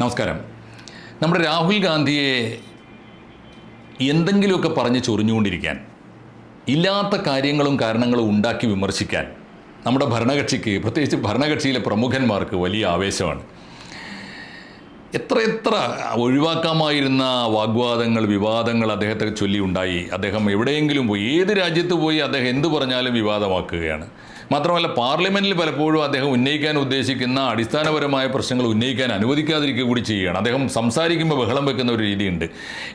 നമസ്കാരം. നമ്മുടെ രാഹുൽ ഗാന്ധിയെ എന്തെങ്കിലുമൊക്കെ പറഞ്ഞ് ചൊറിഞ്ഞുകൊണ്ടിരിക്കാൻ ഇല്ലാത്ത കാര്യങ്ങളും കാരണങ്ങളും ഉണ്ടാക്കി വിമർശിക്കാൻ നമ്മുടെ ഭരണകക്ഷിക്ക് പ്രത്യേകിച്ച് ഭരണകക്ഷിയിലെ പ്രമുഖന്മാർക്ക് വലിയ ആവേശമാണ്. എത്രയെത്ര ഒഴിവാക്കാമായിരുന്ന വാഗ്വാദങ്ങൾ വിവാദങ്ങൾ അദ്ദേഹത്തെ ചൊല്ലി ഉണ്ടായി അദ്ദേഹം എവിടെയെങ്കിലും പോയി ഏത് രാജ്യത്ത് പോയി അദ്ദേഹം എന്ത് പറഞ്ഞാലും വിവാദമാക്കുകയാണ്. മാത്രമല്ല പാർലമെന്റിൽ പലപ്പോഴും അദ്ദേഹം ഉന്നയിക്കാൻ ഉദ്ദേശിക്കുന്ന അടിസ്ഥാനപരമായ പ്രശ്നങ്ങൾ ഉന്നയിക്കാൻ അനുവദിക്കാതിരിക്കുക കൂടി ചെയ്യുകയാണ്. അദ്ദേഹം സംസാരിക്കുമ്പോൾ ബഹളം വെക്കുന്ന ഒരു രീതിയുണ്ട്.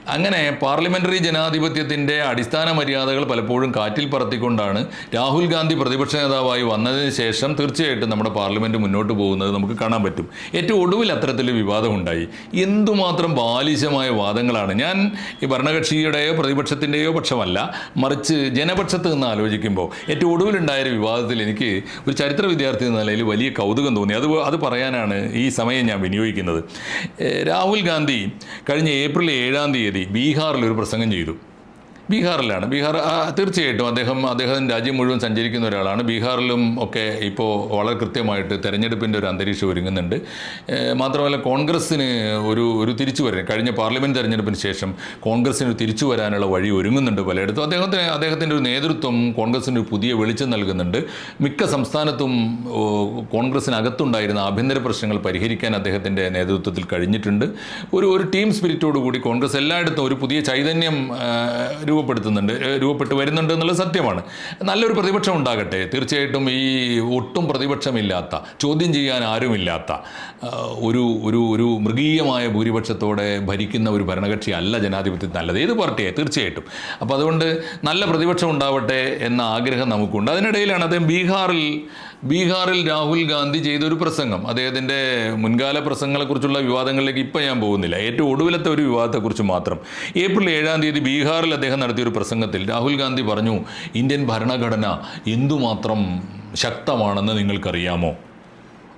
അങ്ങനെ പാർലമെന്ററി ജനാധിപത്യത്തിന്റെ അടിസ്ഥാന മര്യാദകൾ പലപ്പോഴും കാറ്റിൽ പറത്തിക്കൊണ്ടാണ് രാഹുൽ ഗാന്ധി പ്രതിപക്ഷ നേതാവായി വന്നതിന് ശേഷം തീർച്ചയായിട്ടും നമ്മുടെ പാർലമെന്റ് മുന്നോട്ട് പോകുന്നത് നമുക്ക് കാണാൻ പറ്റും. ഏറ്റവും ഒടുവിൽ അത്തരത്തിൽ വിവാദമുണ്ടായി. എന്തുമാത്രം ബാലിശമായ വാദങ്ങളാണ്. ഞാൻ ഈ ഭരണകക്ഷിയുടെയോ പ്രതിപക്ഷത്തിന്റെയോ പക്ഷമല്ല മറിച്ച് ജനപക്ഷത്ത് നിന്ന് ആലോചിക്കുമ്പോൾ ഏറ്റവും ഒടുവിലുണ്ടായ ഒരു വിവാദത്തിൽ എനിക്ക് ഒരു ചരിത്ര വിദ്യാർത്ഥി എന്ന നിലയിൽ വലിയ കൗതുകം തോന്നി. അത് അത് പറയാനാണ് ഈ സമയം ഞാൻ വിനിയോഗിക്കുന്നത്. രാഹുൽ ഗാന്ധി കഴിഞ്ഞ ഏപ്രിൽ ഏഴാം തീയതി ബീഹാറിൽ ഒരു പ്രസംഗം ചെയ്തു. ബീഹാറിലാണ്. ബീഹാർ തീർച്ചയായിട്ടും അദ്ദേഹം അദ്ദേഹം രാജ്യം മുഴുവൻ സഞ്ചരിക്കുന്ന ഒരാളാണ്. ബീഹാറിലും ഒക്കെ ഇപ്പോൾ വളരെ കൃത്യമായിട്ട് തെരഞ്ഞെടുപ്പിന്റെ ഒരു അന്തരീക്ഷം ഒരുങ്ങുന്നുണ്ട്. മാത്രമല്ല കോൺഗ്രസ്സിന് ഒരു ഒരു തിരിച്ചു വരാൻ കഴിഞ്ഞ പാർലമെന്റ് തെരഞ്ഞെടുപ്പിന് ശേഷം കോൺഗ്രസ്സിന് ഒരു തിരിച്ചു വരാനുള്ള വഴി ഒരുങ്ങുന്നുണ്ട് പലയിടത്തും. അദ്ദേഹത്തിന് അദ്ദേഹത്തിന്റെ ഒരു നേതൃത്വം കോൺഗ്രസ്സിന് ഒരു പുതിയ വെളിച്ചം നൽകുന്നുണ്ട്. മിക്ക സംസ്ഥാനത്തും കോൺഗ്രസ്സിനകത്തുണ്ടായിരുന്ന ആഭ്യന്തര പ്രശ്നങ്ങൾ പരിഹരിക്കാൻ അദ്ദേഹത്തിന്റെ നേതൃത്വത്തിൽ കഴിഞ്ഞിട്ടുണ്ട്. ഒരു ഒരു ടീം സ്പിരിറ്റോട് കൂടി കോൺഗ്രസ് എല്ലായിടത്തും ഒരു പുതിയ ചൈതന്യം ആ, രൂപപ്പെടുത്തുന്നുണ്ട് രൂപപ്പെട്ട് വരുന്നുണ്ട് എന്നുള്ളത് സത്യമാണ്. നല്ലൊരു പ്രതിപക്ഷം ഉണ്ടാകട്ടെ. തീർച്ചയായിട്ടും ഈ ഒട്ടും പ്രതിപക്ഷമില്ലാത്ത ചോദ്യം ചെയ്യാൻ ആരുമില്ലാത്ത ഒരു ഒരു ഒരു മൃഗീയമായ ഭൂരിപക്ഷത്തോടെ ഭരിക്കുന്ന ഒരു ഭരണകക്ഷി അല്ല ജനാധിപത്യത്തിൽ നല്ലത്. ഏത് പാർട്ടിയായി? തീർച്ചയായിട്ടും. അപ്പോൾ അതുകൊണ്ട് നല്ല പ്രതിപക്ഷം ഉണ്ടാവട്ടെ എന്ന ആഗ്രഹം നമുക്കുണ്ട്. അതിനിടയിലാണ് അദ്ദേഹം ബീഹാറിൽ ബീഹാറിൽ രാഹുൽ ഗാന്ധി ചെയ്തൊരു പ്രസംഗം. അദ്ദേഹത്തിന്റെ മുൻകാല പ്രസംഗങ്ങളെക്കുറിച്ചുള്ള വിവാദങ്ങളിലേക്ക് ഇപ്പം ഞാൻ പോകുന്നില്ല. ഏറ്റവും ഒടുവിലത്തെ ഒരു വിവാദത്തെക്കുറിച്ച് മാത്രം. ഏപ്രിൽ ഏഴാം തീയതി ബീഹാറിൽ അദ്ദേഹം നടത്തിയൊരു പ്രസംഗത്തിൽ രാഹുൽ ഗാന്ധി പറഞ്ഞു ഇന്ത്യൻ ഭരണഘടന എന്തുമാത്രം ശക്തമാണെന്ന് നിങ്ങൾക്കറിയാമോ?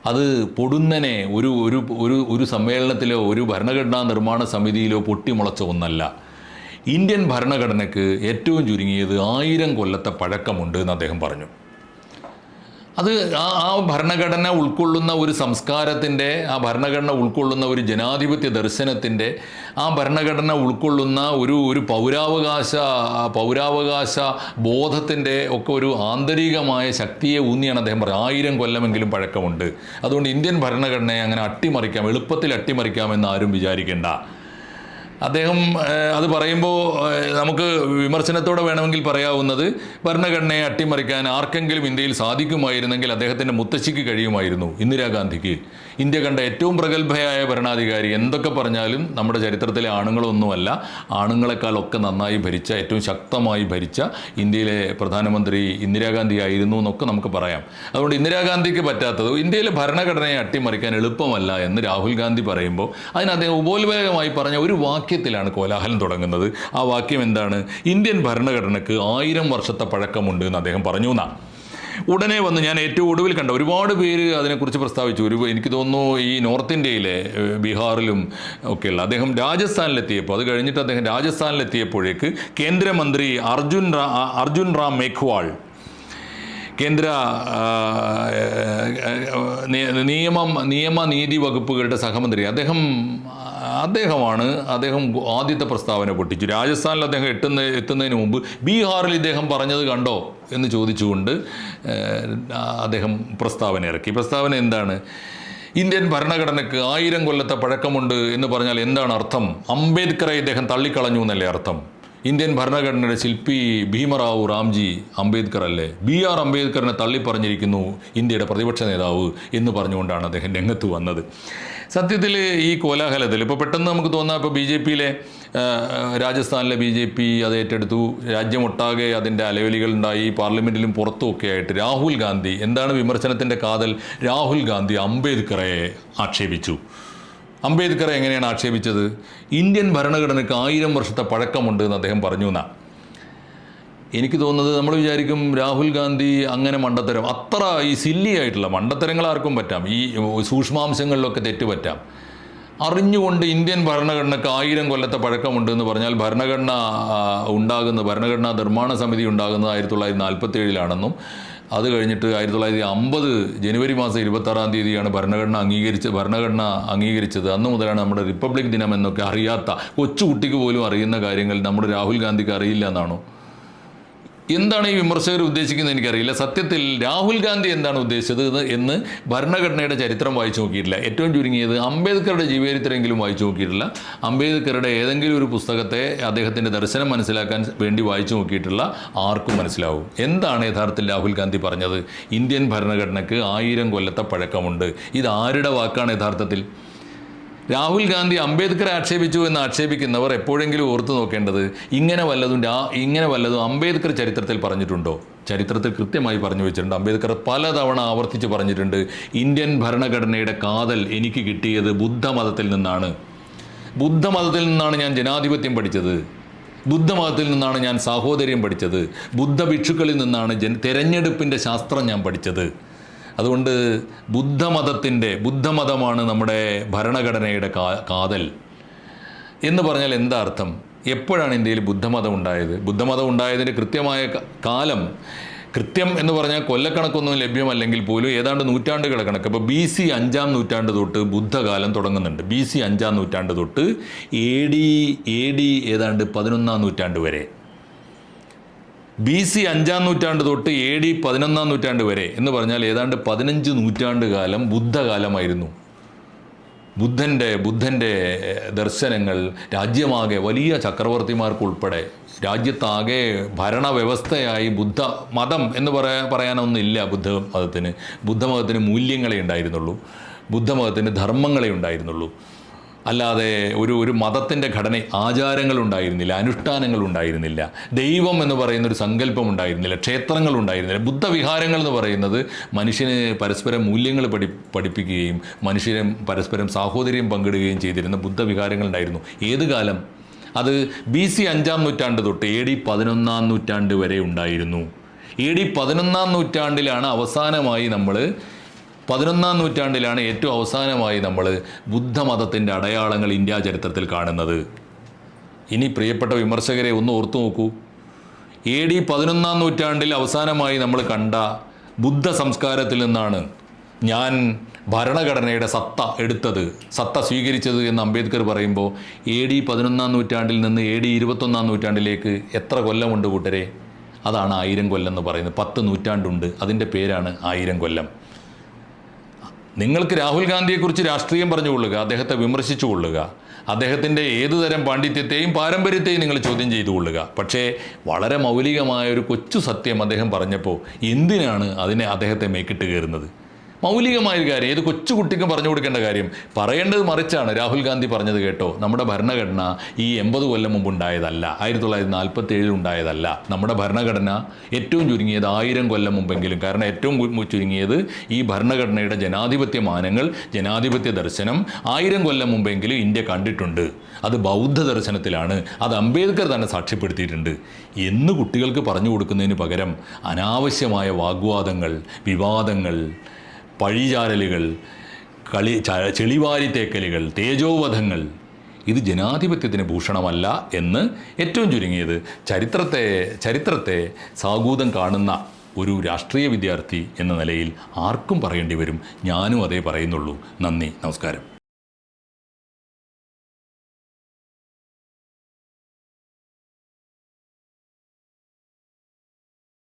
അത് പൊടുന്നനെ ഒരു ഒരു ഒരു ഒരു സമ്മേളനത്തിലോ ഒരു ഭരണഘടനാ നിർമ്മാണ സമിതിയിലോ പൊട്ടിമുളച്ച ഒന്നല്ല. ഇന്ത്യൻ ഭരണഘടനയ്ക്ക് ഏറ്റവും ചുരുങ്ങിയത് ആയിരം കൊല്ലത്തെ പഴക്കമുണ്ട് എന്ന് അദ്ദേഹം പറഞ്ഞു. അത് ആ ഭരണഘടന ഉൾക്കൊള്ളുന്ന ഒരു സംസ്കാരത്തിന്റെ ആ ഭരണഘടന ഉൾക്കൊള്ളുന്ന ഒരു ജനാധിപത്യ ദർശനത്തിന്റെ ആ ഭരണഘടന ഉൾക്കൊള്ളുന്ന ഒരു ഒരു പൗരാവകാശ പൗരാവകാശ ബോധത്തിന്റെ ഒക്കെ ഒരു ആന്തരികമായ ശക്തിയെ ഊന്നിയാണ് അദ്ദേഹം പറയുന്നത് ആയിരം കൊല്ലമെങ്കിലും പഴക്കമുണ്ട്. അതുകൊണ്ട് ഇന്ത്യൻ ഭരണഘടനയെ അങ്ങനെ അട്ടിമറിക്കാം എളുപ്പത്തിൽ അട്ടിമറിക്കാമെന്ന് ആരും വിചാരിക്കേണ്ട. അദ്ദേഹം അത് പറയുമ്പോൾ നമുക്ക് വിമർശനത്തോടെ വേണമെങ്കിൽ പറയാവുന്നത് ഭരണഘടനയെ അട്ടിമറിക്കാൻ ആർക്കെങ്കിലും ഇന്ത്യയിൽ സാധിക്കുമായിരുന്നെങ്കിൽ അദ്ദേഹത്തിന്റെ മുത്തശ്ശിക്ക് കഴിയുമായിരുന്നു ഇന്ദിരാഗാന്ധിക്ക് ഇന്ത്യ കണ്ട ഏറ്റവും പ്രഗത്ഭയായ ഭരണാധികാരി എന്തൊക്കെ പറഞ്ഞാലും നമ്മുടെ ചരിത്രത്തിലെ ആണുങ്ങളൊന്നുമല്ല ആണുങ്ങളെക്കാളൊക്കെ നന്നായി ഭരിച്ച ഏറ്റവും ശക്തമായി ഭരിച്ച ഇന്ത്യയിലെ പ്രധാനമന്ത്രി ഇന്ദിരാഗാന്ധി ആയിരുന്നു എന്നൊക്കെ നമുക്ക് പറയാം. അതുകൊണ്ട് ഇന്ദിരാഗാന്ധിക്ക് പറ്റാത്തത് ഇന്ത്യയിലെ ഭരണഘടനയെ അട്ടിമറിക്കാൻ എളുപ്പമല്ല എന്ന് രാഹുൽ ഗാന്ധി പറയുമ്പോൾ അതിന് അദ്ദേഹം ഉപോത്വേഗമായി പറഞ്ഞ ഒരു വാക്യത്തിലാണ് കോലാഹലം തുടങ്ങുന്നത് ആ വാക്യം എന്താണ് ഇന്ത്യൻ ഭരണഘടനയ്ക്ക് ആയിരം വർഷത്തെ പഴക്കമുണ്ട് എന്ന് അദ്ദേഹം പറഞ്ഞു എന്നാണ് ഉടനെ വന്ന് ഞാൻ ഏറ്റവും ഒടുവിൽ കണ്ട ഒരുപാട് പേര് അതിനെക്കുറിച്ച് പ്രസ്താവിച്ചു ഒരു എനിക്ക് തോന്നുന്നു ഈ നോർത്ത് ഇന്ത്യയിലെ ബീഹാറിലും ഒക്കെയുള്ള അദ്ദേഹം രാജസ്ഥാനിലെത്തിയപ്പോൾ അത് കഴിഞ്ഞിട്ട് അദ്ദേഹം രാജസ്ഥാനിലെത്തിയപ്പോഴേക്ക് കേന്ദ്രമന്ത്രി അർജുൻ അർജുൻ റാം മേഘ്വാൾ കേന്ദ്ര നിയമം നിയമ നീതി വകുപ്പുകളുടെ സഹമന്ത്രി അദ്ദേഹം അദ്ദേഹമാണ് അദ്ദേഹം ആദ്യത്തെ പ്രസ്താവന പൊട്ടിച്ചു. രാജസ്ഥാനിൽ അദ്ദേഹം എത്തുന്ന എത്തുന്നതിന് മുമ്പ് ബീഹാറിൽ ഇദ്ദേഹം പറഞ്ഞത് കണ്ടോ എന്ന് ചോദിച്ചുകൊണ്ട് അദ്ദേഹം പ്രസ്താവന ഇറക്കി. പ്രസ്താവന എന്താണ്? ഇന്ത്യൻ ഭരണഘടനയ്ക്ക് ആയിരം കൊല്ലത്തെ പഴക്കമുണ്ട് എന്ന് പറഞ്ഞാൽ എന്താണ് അർത്ഥം? അംബേദ്കറെ ഇദ്ദേഹം തള്ളിക്കളഞ്ഞു എന്നല്ലേ അർത്ഥം? ഇന്ത്യൻ ഭരണഘടനയുടെ ശില്പി ഭീമറാവു റാംജി അംബേദ്കർ അല്ലേ ബി ആർ അംബേദ്കറിനെ തള്ളിപ്പറഞ്ഞിരിക്കുന്നു ഇന്ത്യയുടെ പ്രതിപക്ഷ നേതാവ് എന്ന് പറഞ്ഞുകൊണ്ടാണ് അദ്ദേഹം രംഗത്ത് വന്നത്. സത്യത്തിൽ ഈ കോലാഹലത്തിൽ ഇപ്പോൾ പെട്ടെന്ന് നമുക്ക് തോന്നാം ഇപ്പോൾ ബി ജെ പിയിലെ രാജസ്ഥാനിലെ ബി ജെ പി അത് ഏറ്റെടുത്തു. രാജ്യമൊട്ടാകെ അതിന്റെ അലവലികൾ ഉണ്ടായി പാർലമെന്റിലും പുറത്തുമൊക്കെ ആയിട്ട് രാഹുൽ ഗാന്ധി എന്താണ് വിമർശനത്തിന്റെ കാതൽ? രാഹുൽ ഗാന്ധി അംബേദ്കറെ ആക്ഷേപിച്ചു. അംബേദ്കറെ എങ്ങനെയാണ് ആക്ഷേപിച്ചത്? ഇന്ത്യൻ ഭരണഘടനയ്ക്ക് ആയിരം വർഷത്തെ പഴക്കമുണ്ട് എന്ന് അദ്ദേഹം പറഞ്ഞു എന്നാ. എനിക്ക് തോന്നുന്നത് നമ്മൾ വിചാരിക്കും രാഹുൽ ഗാന്ധി അങ്ങനെ മണ്ടത്തരം. അത്ര ഈ സില്ലി ആയിട്ടുള്ള മണ്ടത്തരങ്ങൾ ആർക്കും പറ്റാം. ഈ സൂക്ഷ്മാംശങ്ങളിലൊക്കെ തെറ്റ് പറ്റാം. അറിഞ്ഞുകൊണ്ട് ഇന്ത്യൻ ഭരണഘടനയ്ക്ക് ആയിരം കൊല്ലത്തെ പഴക്കമുണ്ട് എന്ന് പറഞ്ഞാൽ ഭരണഘടന ഉണ്ടാകുന്ന ഭരണഘടനാ നിർമ്മാണ സമിതി ഉണ്ടാകുന്നത് ആയിരത്തി തൊള്ളായിരത്തി നാൽപ്പത്തി ഏഴിലാണെന്നും അത് കഴിഞ്ഞിട്ട് ആയിരത്തി തൊള്ളായിരത്തി അമ്പത് ജനുവരി മാസം ഇരുപത്താറാം തീയതിയാണ് ഭരണഘടന അംഗീകരിച്ച് ഭരണഘടന അംഗീകരിച്ചത്. അന്ന് മുതലാണ് നമ്മുടെ റിപ്പബ്ലിക് ദിനം എന്നൊക്കെ അറിയാത്ത കൊച്ചുകുട്ടിക്ക് പോലും അറിയുന്ന കാര്യങ്ങൾ നമ്മുടെ രാഹുൽ ഗാന്ധിക്ക് അറിയില്ല എന്നാണോ? എന്താണ് ഈ വിമർശകർ ഉദ്ദേശിക്കുന്നത് എനിക്കറിയില്ല. സത്യത്തിൽ രാഹുൽ ഗാന്ധി എന്താണ് ഉദ്ദേശിച്ചത് എന്ന് ഭരണഘടനയുടെ ചരിത്രം വായിച്ചു നോക്കിയിട്ടില്ല. ഏറ്റവും ചുരുങ്ങിയത് അംബേദ്കറുടെ ജീവചരിത്രമെങ്കിലും വായിച്ചു നോക്കിയിട്ടില്ല. അംബേദ്കറുടെ ഏതെങ്കിലും ഒരു പുസ്തകത്തെ അദ്ദേഹത്തിന്റെ ദർശനം മനസ്സിലാക്കാൻ വേണ്ടി വായിച്ചു നോക്കിയിട്ടുള്ള ആർക്കും മനസ്സിലാവും. എന്താണ് യഥാർത്ഥത്തിൽ രാഹുൽ ഗാന്ധി പറഞ്ഞത്? ഇന്ത്യൻ ഭരണഘടനയ്ക്ക് ആയിരം കൊല്ലത്തെ പഴക്കമുണ്ട്. ഇത് ആരുടെ വാക്കാണ് യഥാർത്ഥത്തിൽ? രാഹുൽ ഗാന്ധി അംബേദ്കറെ ആക്ഷേപിച്ചു എന്ന് ആക്ഷേപിക്കുന്നവർ എപ്പോഴെങ്കിലും ഓർത്തു നോക്കേണ്ടത് ഇങ്ങനെ വല്ലതും രാ ഇങ്ങനെ വല്ലതും അംബേദ്കർ ചരിത്രത്തിൽ പറഞ്ഞിട്ടുണ്ടോ? ചരിത്രത്തിൽ കൃത്യമായി പറഞ്ഞു വെച്ചിട്ടുണ്ട്. അംബേദ്കർ പലതവണ ആവർത്തിച്ച് പറഞ്ഞിട്ടുണ്ട് ഇന്ത്യൻ ഭരണഘടനയുടെ കാതൽ എനിക്ക് കിട്ടിയത് ബുദ്ധമതത്തിൽ നിന്നാണ്. ബുദ്ധമതത്തിൽ നിന്നാണ് ഞാൻ ജനാധിപത്യം പഠിച്ചത്. ബുദ്ധമതത്തിൽ നിന്നാണ് ഞാൻ സാഹോദര്യം പഠിച്ചത്. ബുദ്ധ ഭിക്ഷുക്കളിൽ നിന്നാണ് ജൻ തെരഞ്ഞെടുപ്പിന്റെ ശാസ്ത്രം ഞാൻ പഠിച്ചത്. അതുകൊണ്ട് ബുദ്ധമതത്തിന്റെ ബുദ്ധമതമാണ് നമ്മുടെ ഭരണഘടനയുടെ കാതൽ. എന്ന് പറഞ്ഞാൽ എന്താ അർത്ഥം? എപ്പോഴാണ് ഇന്ത്യയിൽ ബുദ്ധമതം ഉണ്ടായത്? ബുദ്ധമതം ഉണ്ടായതിന്റെ കൃത്യമായ കാലം കൃത്യം എന്ന് പറഞ്ഞാൽ കൊല്ലക്കണക്കൊന്നും ലഭ്യമല്ലെങ്കിൽ പോലും ഏതാണ്ട് നൂറ്റാണ്ടുകളെ കണക്ക്. അപ്പോൾ ബി സി അഞ്ചാം നൂറ്റാണ്ട് തൊട്ട് ബുദ്ധകാലം തുടങ്ങുന്നുണ്ട്. ബി സി അഞ്ചാം നൂറ്റാണ്ട് തൊട്ട് എ ഡി എ ഡി ഏതാണ്ട് പതിനൊന്നാം നൂറ്റാണ്ട് വരെ. ബി സി അഞ്ചാം നൂറ്റാണ്ട് തൊട്ട് എ ഡി പതിനൊന്നാം നൂറ്റാണ്ട് വരെ എന്ന് പറഞ്ഞാൽ ഏതാണ്ട് പതിനഞ്ച് നൂറ്റാണ്ട് കാലം ബുദ്ധകാലമായിരുന്നു. ബുദ്ധന്റെ ബുദ്ധന്റെ ദർശനങ്ങൾ രാജ്യമാകെ വലിയ ചക്രവർത്തിമാർക്കുൾപ്പെടെ രാജ്യത്താകെ ഭരണവ്യവസ്ഥയായി ബുദ്ധ മതം എന്ന് പറയാ പറയാനൊന്നുമില്ല ബുദ്ധ മതത്തിന്. ബുദ്ധമതത്തിന് മൂല്യങ്ങളെ ഉണ്ടായിരുന്നുള്ളൂ. ബുദ്ധമതത്തിന് ധർമ്മങ്ങളെ ഉണ്ടായിരുന്നുള്ളൂ. അല്ലാതെ ഒരു ഒരു മതത്തിന്റെ ഘടന ആചാരങ്ങൾ ഉണ്ടായിരുന്നില്ല അനുഷ്ഠാനങ്ങൾ ഉണ്ടായിരുന്നില്ല ദൈവം എന്ന് പറയുന്ന ഒരു സങ്കല്പം ഉണ്ടായിരുന്നില്ല ക്ഷേത്രങ്ങൾ ഉണ്ടായിരുന്നില്ല ബുദ്ധവിഹാരങ്ങൾ എന്ന് പറയുന്നത് മനുഷ്യന് പരസ്പരം മൂല്യങ്ങൾ പഠി പഠിപ്പിക്കുകയും മനുഷ്യരെ പരസ്പരം സാഹോദര്യം പങ്കിടുകയും ചെയ്തിരുന്ന ബുദ്ധവിഹാരങ്ങൾ ഉണ്ടായിരുന്നു. ഏത് കാലം? അത് ബി സി അഞ്ചാം നൂറ്റാണ്ട് തൊട്ട് എ ഡി പതിനൊന്നാം നൂറ്റാണ്ട് വരെ ഉണ്ടായിരുന്നു. എ ഡി പതിനൊന്നാം നൂറ്റാണ്ടിലാണ് അവസാനമായി നമ്മൾ പതിനൊന്നാം നൂറ്റാണ്ടിലാണ് ഏറ്റവും അവസാനമായി നമ്മൾ ബുദ്ധമതത്തിന്റെ അടയാളങ്ങൾ ഇന്ത്യാ ചരിത്രത്തിൽ കാണുന്നത്. ഇനി പ്രിയപ്പെട്ട വിമർശകരെ ഒന്ന് ഓർത്തു നോക്കൂ. എ ഡി പതിനൊന്നാം നൂറ്റാണ്ടിൽ അവസാനമായി നമ്മൾ കണ്ട ബുദ്ധ സംസ്കാരത്തിൽ നിന്നാണ് ഞാൻ ഭരണഘടനയുടെ സത്ത എടുത്തത് സത്ത സ്വീകരിച്ചത് എന്ന് അംബേദ്കർ പറയുമ്പോൾ എ ഡി പതിനൊന്നാം നൂറ്റാണ്ടിൽ നിന്ന് എ ഡി ഇരുപത്തൊന്നാം നൂറ്റാണ്ടിലേക്ക് എത്ര കൊല്ലമുണ്ട് കൂട്ടരെ? അതാണ് ആയിരം കൊല്ലം എന്ന് പറയുന്നത്. പത്ത് നൂറ്റാണ്ടുണ്ട്. അതിന്റെ പേരാണ് ആയിരം കൊല്ലം. നിങ്ങൾക്ക് രാഹുൽ ഗാന്ധിയെക്കുറിച്ച് രാഷ്ട്രീയം പറഞ്ഞുകൊള്ളുക അദ്ദേഹത്തെ വിമർശിച്ചു കൊള്ളുക അദ്ദേഹത്തിന്റെ ഏതു തരം പാണ്ഡിത്യത്തെയും പാരമ്പര്യത്തെയും നിങ്ങൾ ചോദ്യം ചെയ്തു കൊള്ളുക. പക്ഷേ വളരെ മൗലികമായ ഒരു കൊച്ചു സത്യം അദ്ദേഹം പറഞ്ഞപ്പോൾ എന്തിനാണ് അതിനെ അദ്ദേഹത്തെ മേക്കിട്ട് കയറുന്നത്? മൗലികമായ ഒരു കാര്യം ഏത് കൊച്ചുകുട്ടിക്കും പറഞ്ഞു കൊടുക്കേണ്ട കാര്യം. പറയേണ്ടത് മറിച്ചാണ്. രാഹുൽ ഗാന്ധി പറഞ്ഞത് കേട്ടോ നമ്മുടെ ഭരണഘടന ഈ എൺപത് കൊല്ലം മുമ്പ് ഉണ്ടായതല്ല ആയിരത്തി തൊള്ളായിരത്തി നാൽപ്പത്തി ഏഴിൽ ഉണ്ടായതല്ല. നമ്മുടെ ഭരണഘടന ഏറ്റവും ചുരുങ്ങിയത് ആയിരം കൊല്ലം മുമ്പെങ്കിലും. കാരണം ഏറ്റവും ചുരുങ്ങിയത് ഈ ഭരണഘടനയുടെ ജനാധിപത്യ മാനങ്ങൾ ജനാധിപത്യ ദർശനം ആയിരം കൊല്ലം മുമ്പെങ്കിലും ഇന്ത്യ കണ്ടിട്ടുണ്ട്. അത് ബൗദ്ധ ദർശനത്തിലാണ്. അത് അംബേദ്കർ തന്നെ സാക്ഷ്യപ്പെടുത്തിയിട്ടുണ്ട്. എന്ന് കുട്ടികൾക്ക് പറഞ്ഞു കൊടുക്കുന്നതിന് പകരം അനാവശ്യമായ വാഗ്വാദങ്ങൾ വിവാദങ്ങൾ പഴിചാരലുകൾ കളി ചെളിവാരി തേക്കലുകൾ തേജോവധങ്ങൾ ഇത് ജനാധിപത്യത്തിന് ഭൂഷണമല്ല എന്ന് ഏറ്റവും ചുരുങ്ങിയത്. ചരിത്രത്തെ ചരിത്രത്തെ സാഗൂതം കാണുന്ന ഒരു രാഷ്ട്രീയ വിദ്യാർത്ഥി എന്ന നിലയിൽ ആർക്കും പറയേണ്ടി വരും. ഞാനും അതേ പറയുന്നുള്ളൂ. നന്ദി. നമസ്കാരം.